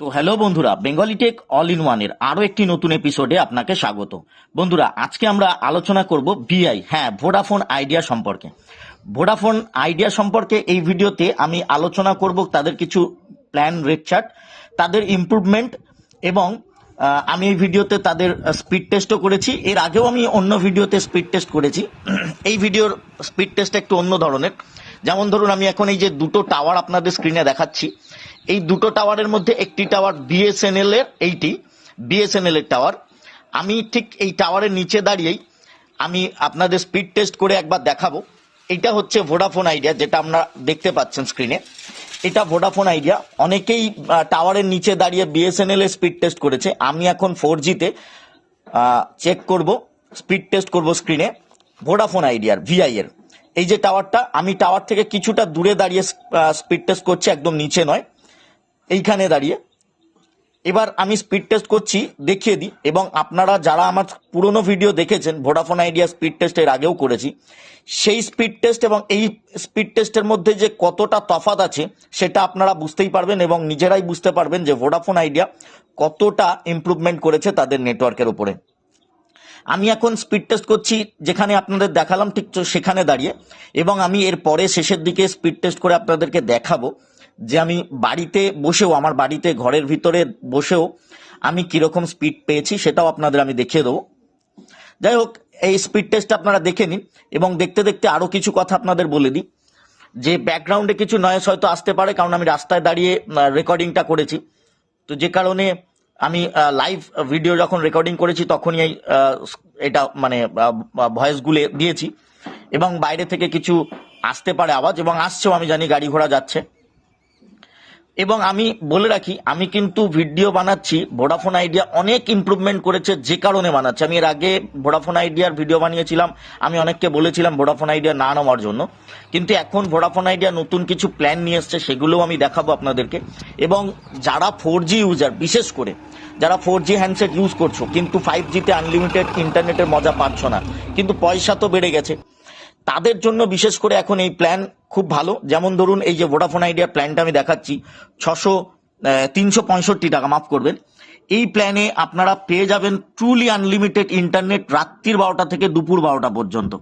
তো হ্যালো বন্ধুরা, Bengali take all in ওয়ানের আরও একটি নতুন এপিসোডে আপনাকে স্বাগত। বন্ধুরা, আজকে আমরা আলোচনা করব ভিআই হ্যাঁ ভোডাফোন আইডিয়া সম্পর্কে। ভোডাফোন আইডিয়া সম্পর্কে এই ভিডিওতে আমি আলোচনা করব তাদের কিছু প্ল্যান, রেট তাদের ইমপ্রুভমেন্ট এবং আমি এই ভিডিওতে তাদের স্পিড টেস্টও করেছি। এর আগেও আমি অন্য ভিডিওতে স্পিড টেস্ট করেছি। এই ভিডিওর স্পিড টেস্ট একটু অন্য ধরনের। যেমন ধরুন, আমি এখন এই যে দুটো টাওয়ার আপনাদের স্ক্রিনে দেখাচ্ছি। এই দুটো টাওয়ারের মধ্যে একটি টাওয়ার বিএসএনএল এর, এইটি বিএসএনএল এর টাওয়ার। আমি ঠিক এই টাওয়ারের নিচে দাঁড়িয়েই আমি আপনাদের স্পিড টেস্ট করে একবার দেখাবো। এটা হচ্ছে ভোডাফোন আইডিয়া যেটা আপনারা দেখতে পাচ্ছেন স্ক্রিনে এটা ভোডাফোন আইডিয়া অনেকেই টাওয়ারের নিচে দাঁড়িয়ে বিএসএনএল এর স্পিড টেস্ট করেছে। আমি এখন ফোর জিতে চেক করব স্পিড টেস্ট করব স্ক্রিনে ভোডাফোন আইডিয়ার ভিআই এর। এই যে টাওয়ারটা, আমি টাওয়ার থেকে কিছুটা দূরে দাঁড়িয়ে স্পিড টেস্ট করছি, একদম নিচে নয়। এইখানে দাঁড়িয়ে। এবার আমি স্পিড টেস্ট করছি, দেখিয়ে দিই। এবং আপনারা যারা আমার পুরনো ভিডিও দেখেছেন ভোডাফোন আইডিয়া স্পিড টেস্ট এর আগেও করেছি, সেই স্পিড টেস্ট এবং এই স্পিড টেস্টের মধ্যে যে কতটা তফাৎ আছে, সেটা আপনারা বুঝতেই পারবেন এবং নিজেরাই বুঝতে পারবেন যে ভোডাফোন আইডিয়া কতটা ইমপ্রুভমেন্ট করেছে তাদের নেটওয়ার্কের উপরে। আমি এখন স্পিড টেস্ট করছি, যেখানে আপনাদের দেখালাম, ঠিক সেখানে দাঁড়িয়ে। এবং আমি এর পরে শেষের দিকে স্পিড টেস্ট করে আপনাদেরকে দেখাবো। যে আমি বাড়িতে বসেও, আমার বাড়িতে ঘরের ভিতরে বসেও আমি কীরকম স্পিড পেয়েছি সেটাও আপনাদের আমি দেখিয়ে দেবো। যাই হোক, এই স্পিড টেস্ট আপনারা দেখে নিন এবং দেখতে দেখতে আরও কিছু কথা আপনাদের বলে দিই। যে ব্যাকগ্রাউন্ডে কিছু নয়েস হয়তো আসতে পারে, কারণ আমি রাস্তায় দাঁড়িয়ে রেকর্ডিংটা করেছি। তো যে কারণে আমি লাইভ ভিডিও যখন রেকর্ডিং করেছি তখনই এই এটা মানে ভয়েসগুলো দিয়েছি। এবং বাইরে থেকে কিছু আসতে পারে আওয়াজ এবং আসছেও, আমি জানি গাড়ি ঘোড়া যাচ্ছে। এবং আমি বলে রাখি, আমি কিন্তু ভিডিও বানাচ্ছি ভোডাফোন আইডিয়া অনেক ইমপ্রুভমেন্ট করেছে যে কারণে বানাচ্ছি। আমি এর আগে ভোডাফোন আইডিয়ার ভিডিও বানিয়েছিলাম, আমি অনেককে বলেছিলাম ভোডাফোন আইডিয়া না নেওয়ার জন্য। কিন্তু এখন ভোডাফোন আইডিয়া নতুন কিছু প্ল্যান নিয়ে এসছে, সেগুলোও আমি দেখাবো আপনাদেরকে। এবং যারা ফোর জি ইউজার বিশেষ করে যারা ফোর জি হ্যান্ডসেট ইউজ করছ, কিন্তু ফাইভ জিতে আনলিমিটেড ইন্টারনেটের মজা পাচ্ছ না। কিন্তু পয়সা তো বেড়ে গেছে। তাদের জন্য বিশেষ করে এখন এই প্ল্যান খুব ভালো। যেমন ধরুন এই যে ভোডাফোন আইডিয়ার প্ল্যানটা আমি দেখাচ্ছি, ছশো তিনশো পঁয়ষট্টি টাকা, মাফ করবেন। এই প্ল্যানে আপনারা পেয়ে যাবেন ট্রুলি আনলিমিটেড ইন্টারনেট রাত্রির বারোটা থেকে দুপুর বারোটা পর্যন্ত।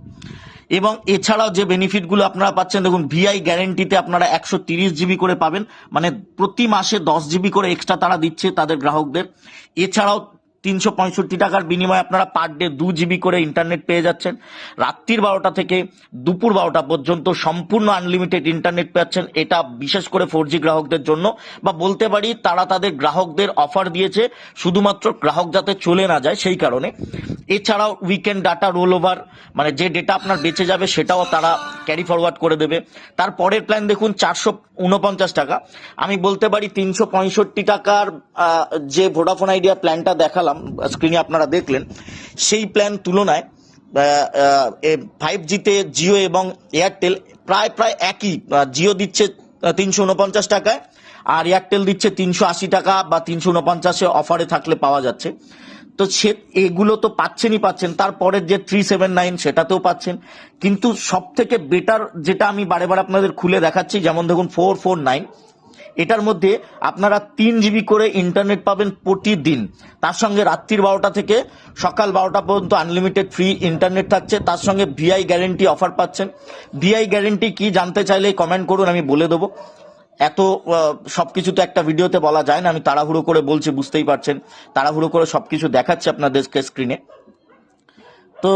এবং এছাড়াও যে বেনিফিটগুলো আপনারা পাচ্ছেন, দেখুন ভিআই গ্যারেন্টিতে আপনারা একশো তিরিশ জিবি করে পাবেন। মানে প্রতি মাসে দশ জিবি করে এক্সট্রা তারা দিচ্ছে তাদের গ্রাহকদের। এছাড়াও তিনশো পঁয়ষট্টি টাকার বিনিময়ে আপনারা পার ডে দু জিবি করে ইন্টারনেট পেয়ে যাচ্ছেন। রাত্রির বারোটা থেকে দুপুর বারোটা পর্যন্ত সম্পূর্ণ আনলিমিটেড ইন্টারনেট পাচ্ছেন এটা বিশেষ করে ফোর গ্রাহকদের জন্য বা বলতে পারি তারা তাদের গ্রাহকদের অফার দিয়েছে। শুধুমাত্র গ্রাহক যাতে চলে না যায় সেই কারণে। এছাড়াও উইকেন্ড ডাটা রোল ওভার মানে যে ডেটা আপনার বেঁচে যাবে সেটাও তারা ক্যারি ফরওয়ার্ড করে দেবে। তার পরের প্ল্যান দেখুন, চারশো উনপঞ্চাশ টাকা। আমি বলতে পারি তিনশো পঁয়ষট্টি টাকার যে ভোডাফোন আইডিয়া প্ল্যানটা দেখালাম স্ক্রিনে আপনারা দেখলেন, সেই প্ল্যান তুলনায় ফাইভ জিতে জিও এবং এয়ারটেল প্রায় প্রায় একই জিও দিচ্ছে তিনশো উনপঞ্চাশ টাকায়, আর এয়ারটেল দিচ্ছে তিনশো আশি টাকা বা তিনশো উনপঞ্চাশে অফারে থাকলে পাওয়া যাচ্ছে। তো সে এগুলো তো পাচ্ছেনই পাচ্ছেন। তারপরের যে থ্রি সেভেন নাইন সেটাতেও পাচ্ছেন। কিন্তু সব থেকে বেটার যেটা আমি বারে বারে আপনাদের খুলে দেখাচ্ছি, যেমন দেখুন ফোর ফোর নাইন এটার মধ্যে আপনারা তিন জিবি করে ইন্টারনেট পাবেন প্রতিদিন। তার সঙ্গে রাত্রির বারোটা থেকে সকাল বারোটা পর্যন্ত আনলিমিটেড ফ্রি ইন্টারনেট থাকছে। তার সঙ্গে ভিআই গ্যারেন্টি অফার পাচ্ছেন। ভিআই গ্যারেন্টি কি জানতে চাইলে কমেন্ট করুন, আমি বলে দেবো। এত সবকিছু তো একটা ভিডিওতে বলা যায় না, আমি তাড়াহুড়ো করে বলছি, বুঝতেই পারছেন। তাড়াহুড়ো করে সবকিছু দেখাচ্ছি আপনাদেরকে স্ক্রিনে তো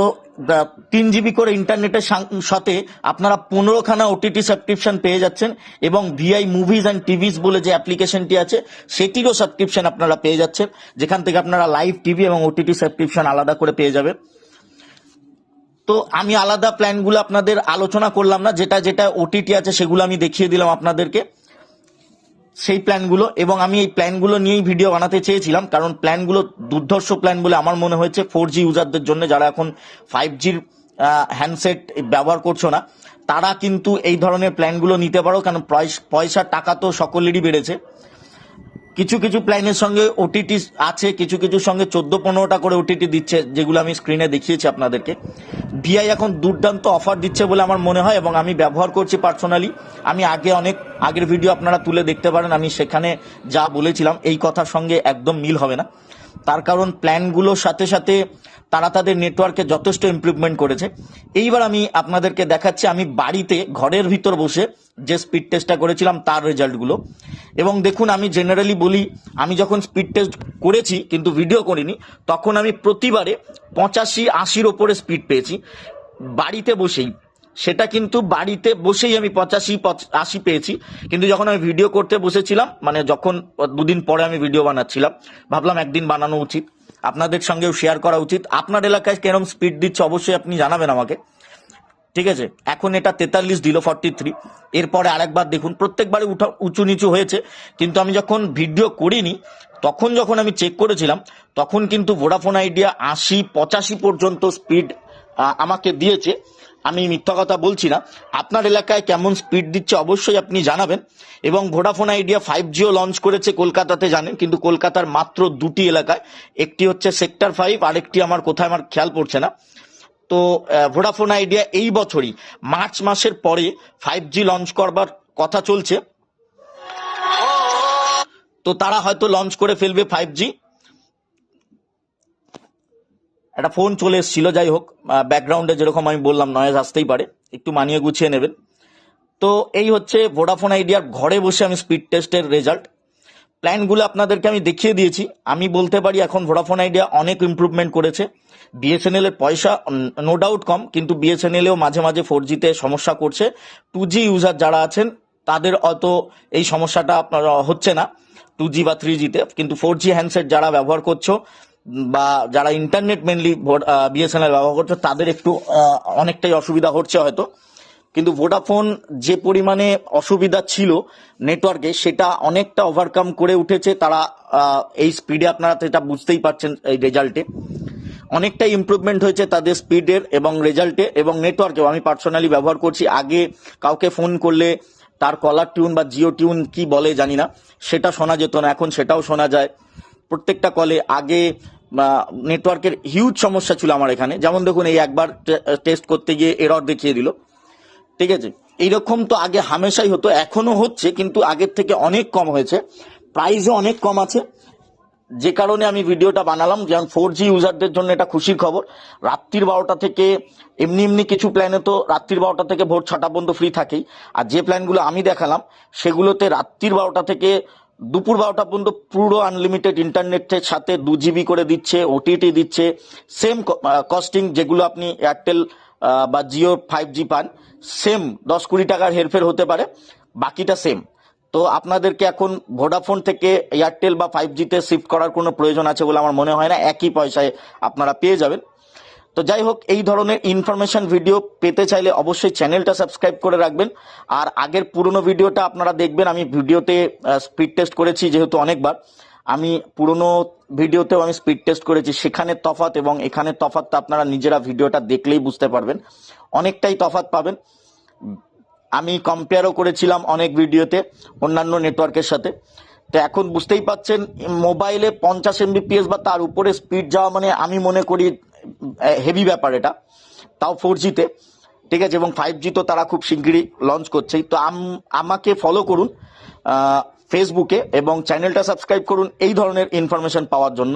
তিন জিবি করে ইন্টারনেটের সাথে আপনারা পনেরোখানা ওটিটি সাবস্ক্রিপশন পেয়ে যাচ্ছেন এবং ভিআই মুভিজ অ্যান্ড টিভিস বলে যে অ্যাপ্লিকেশনটি আছে, সেটিরও সাবস্ক্রিপশন আপনারা পেয়ে যাচ্ছেন, যেখান থেকে আপনারা লাইভ টিভি এবং ওটিটি সাবস্ক্রিপশন আলাদা করে পেয়ে যাবেন। তো, আমি আলাদা প্ল্যানগুলো আপনাদের আলোচনা করলাম না, যেটা যেটা ওটিটি আছে সেগুলো আমি দেখিয়ে দিলাম আপনাদেরকে। সেই প্ল্যানগুলো এবং আমি এই প্ল্যানগুলো নিয়েই ভিডিও বানাতে চেয়েছিলাম, কারণ প্ল্যানগুলো দুর্ধর্ষ প্ল্যান বলে আমার মনে হয়েছে। ফোর জি ইউজারদের জন্য যারা এখন ফাইভ জির হ্যান্ডসেট ব্যবহার করছ না, তারা কিন্তু এই ধরনের প্ল্যানগুলো নিতে পারো, কারণ পয়স- টাকা তো সকলেরই বেড়েছে। কিছু কিছু প্ল্যানের সঙ্গে ওটিটি আছে, কিছু কিছু সঙ্গে চোদ্দ পনেরোটা করে ওটিটি দিচ্ছে, যেগুলো আমি স্ক্রিনে দেখিয়েছি আপনাদেরকে। ভিআই এখন দুর্দান্ত অফার দিচ্ছে বলে আমার মনে হয় এবং আমি ব্যবহার করছি পার্সোনালি আমি আগে অনেক, আগের ভিডিও আপনারা তুলে দেখতে পারেন, আমি সেখানে যা বলেছিলাম, এই কথার সঙ্গে একদম মিল হবে না। তার কারণ প্ল্যানগুলোর সাথে সাথে তারা তাদের নেটওয়ার্কে যথেষ্ট ইমপ্রুভমেন্ট করেছে। এইবার আমি আপনাদেরকে দেখাচ্ছি, আমি বাড়িতে, ঘরের ভিতর বসে যে স্পিড টেস্টটা করেছিলাম, তার রেজাল্টগুলো এবং দেখুন, আমি জেনারেলি বলি, আমি যখন স্পিড টেস্ট করেছি, কিন্তু ভিডিও করিনি, তখন আমি প্রতিবারে পঁচাশি, আশির ওপরে স্পিড পেয়েছি। বাড়িতে বসেই সেটা কিন্তু বাড়িতে বসেই আমি পঁচাশি, পঁচ- আশি পেয়েছি। কিন্তু যখন আমি ভিডিও করতে বসেছিলাম মানে যখন দুদিন পরে আমি ভিডিও বানাচ্ছিলাম, ভাবলাম একদিন বানানো উচিত। আপনাদের সঙ্গেও শেয়ার করা উচিত। আপনার এলাকায় কেরম স্পিড দিচ্ছে, অবশ্যই আপনি জানাবেন আমাকে। ঠিক আছে? এখন এটা তেতাল্লিশ দিল ফর্টি থ্রি এরপরে আরেকবার দেখুন, প্রত্যেকবারে উঠা, উঁচু নিচু হয়েছে। কিন্তু আমি যখন ভিডিও করিনি, তখন যখন আমি চেক করেছিলাম, তখন কিন্তু ভোডাফোন আইডিয়া আশি, পঁচাশি পর্যন্ত স্পিড আমাকে দিয়েছে। আমি মিথ্যা কথা বলছি না। আপনার এলাকায় কেমন স্পিড দিচ্ছে অবশ্যই আপনি জানাবেন। এবং Vodafone Idea five G launch করেছে কলকাতাতে, জানেন? কিন্তু কলকাতার মাত্র দুটি এলাকায়। একটি হচ্ছে সেক্টর ফাইভ আরেকটি আমার কোথায় আমার খেয়াল পড়ছে না। তো ভোডাফোন আইডিয়া এই বছরই, মার্চ মাসের পরে ফাইভ জি লঞ্চ করবার কথা চলছে। তো তারা হয়তো লঞ্চ করে ফেলবে ফাইভ জি একটা ফোন চলে এসেছিল, যাই হোক ব্যাকগ্রাউন্ডে যেরকম আমি বললাম নয়েজ আসতেই পারে। একটু মানিয়ে গুছিয়ে নেবেন। তো এই হচ্ছে ভোডাফোন আইডিয়ার ঘরে বসে আমি স্পিড টেস্টের রেজাল্ট প্ল্যানগুলো আপনাদেরকে আমি দেখিয়ে দিয়েছি। আমি বলতে পারি, এখন ভোডাফোন আইডিয়া অনেক ইমপ্রুভমেন্ট করেছে। বিএসএনএল এর পয়সা নো ডাউট কম, কিন্তু বিএসএনএল এও মাঝে মাঝে ফোর জিতে সমস্যা করছে। টু জি ইউজার যারা আছেন, তাদের অত এই সমস্যাটা আপনার, হচ্ছে না টু জি বা থ্রি জিতে কিন্তু ফোর জি হ্যান্ডসেট যারা ব্যবহার করছ বা যারা ইন্টারনেট মেনলি বিএসএনএল ব্যবহার করছ, তাদের একটু অনেকটাই অসুবিধা হচ্ছে হয়তো। কিন্তু ভোডাফোন যে পরিমাণে অসুবিধা ছিল নেটওয়ার্কে সেটা অনেকটা ওভারকাম করে উঠেছে। তারা এই স্পিডে আপনারা এটা বুঝতেই পারছেন এই রেজাল্টে অনেকটাই ইমপ্রুভমেন্ট হয়েছে তাদের স্পিডের এবং রেজাল্টে এবং নেটওয়ার্কেও আমি পার্সোনালি ব্যবহার করছি। আগে কাউকে ফোন করলে তার কলার টিউন বা জিও টিউন কি বলে জানি না। সেটা শোনা যেত না, এখন সেটাও শোনা যায়। প্রত্যেকটা কলে আগে নেটওয়ার্কের হিউজ সমস্যা ছিল আমার এখানে। যেমন দেখুন, এই একবার টেস্ট করতে গিয়ে এরর দেখিয়ে দিল। ঠিক আছে? এইরকম তো আগে হামেশাই হতো, এখনও হচ্ছে, কিন্তু আগের থেকে অনেক কম হয়েছে। প্রাইসও অনেক কম আছে। যে কারণে আমি ভিডিওটা বানালাম, যেমন ফোর জি ইউজারদের জন্য এটা খুশির খবর। রাত্রির বারোটা থেকে এমনি এমনি কিছু প্ল্যানে তো রাত্রির বারোটা থেকে ভোর ছটা পর্যন্ত ফ্রি থাকেই। আর যে প্ল্যানগুলো আমি দেখালাম, সেগুলোতে রাত্রির বারোটা থেকে দুপুর বারোটা পর্যন্ত পুরো আনলিমিটেড ইন্টারনেটের সাথে দু জিবি করে দিচ্ছে ওটিটি দিচ্ছে। সেম কস্টিং যেগুলো আপনি এয়ারটেল বা জিও ফাইভ জি পান সেম দশ কুড়ি টাকার হেরফের হতে পারে, বাকিটা সেম তো আপনাদেরকে এখন ভোডাফোন থেকে এয়ারটেল বা ফাইভ জিতে শিফট করার কোনো প্রয়োজন আছে বলে আমার মনে হয় না। একই পয়সায় আপনারা পেয়ে যাবেন। তো যাই হোক, এই ধরনের ইনফরমেশন ভিডিও পেতে চাইলে অবশ্যই চ্যানেলটা সাবস্ক্রাইব করে রাখবেন। আর আগের পুরনো ভিডিওটা আপনারা দেখবেন, আমি ভিডিওতে স্পিড টেস্ট করেছি যেহেতু অনেকবার। আমি পুরনো ভিডিওতেও আমি স্পিড টেস্ট করেছি, সেখানে তফাৎ এবং এখানে তফাৎটা আপনারা নিজেরা ভিডিওটা দেখলেই বুঝতে পারবেন। অনেকটাই তফাৎ পাবেন। আমি কম্পেয়ারও করেছিলাম অনেক ভিডিওতে অন্যান্য নেটওয়ার্কের সাথে। তো এখন বুঝতেই পাচ্ছেন মোবাইলে পঞ্চাশ এমবিপিএস বা তার উপরে স্পিড যাওয়া মানে আমি মনে করি হেভি ব্যাপার এটা। তাও ফোর জিতে ঠিক আছে, এবং ফাইভ জি তো তারা খুব শিগগিরই লঞ্চ করছেই। তো আমাকে ফলো করুন ফেসবুকে এবং চ্যানেলটা সাবস্ক্রাইব করুন, এই ধরনের ইনফরমেশন পাওয়ার জন্য